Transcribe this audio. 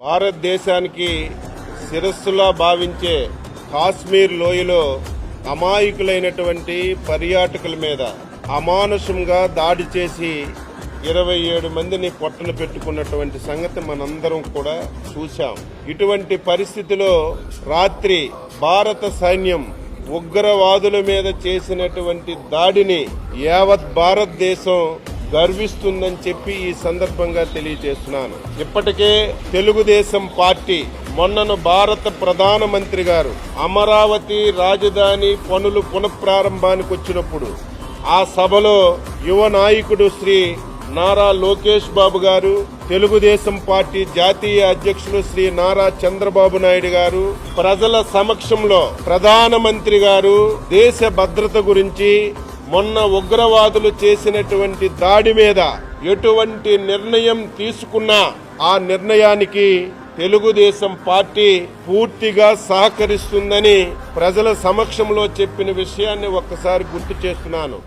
భారతదేశానికి శిరస్సులా భావించే కాశ్మీర్ లోయలో అమాయకులైనటువంటి పర్యాటకుల మీద అమానుషంగా దాడి చేసి ఇరవై ఏడు మందిని పొట్టలు పెట్టుకున్నటువంటి సంగతి మనందరం కూడా చూశాం. ఇటువంటి పరిస్థితిలో రాత్రి భారత సైన్యం ఉగ్రవాదుల మీద చేసినటువంటి దాడిని యావత్ భారతదేశం గర్విస్తుందని చెప్పి ఈ సందర్భంగా తెలియజేస్తున్నాను. ఇప్పటికే తెలుగుదేశం పార్టీ మొన్నను భారత ప్రధానమంత్రి గారు అమరావతి రాజధాని పనులు పునఃప్రారంభానికి వచ్చినప్పుడు ఆ సభలో యువ నాయకుడు శ్రీ నారా లోకేష్ బాబు గారు తెలుగుదేశం పార్టీ జాతీయ అధ్యక్షులు శ్రీ నారా చంద్రబాబు నాయుడు గారు ప్రజల సమక్షంలో ప్రధానమంత్రి గారు దేశ భద్రత గురించి మొన్న ఉగ్రవాదులు చేసినటువంటి దాడి మీద ఎటువంటి నిర్ణయం తీసుకున్నా ఆ నిర్ణయానికి తెలుగుదేశం పార్టీ పూర్తిగా సహకరిస్తుందని ప్రజల సమక్షంలో చెప్పిన విషయాన్ని ఒక్కసారి గుర్తు చేస్తున్నాను.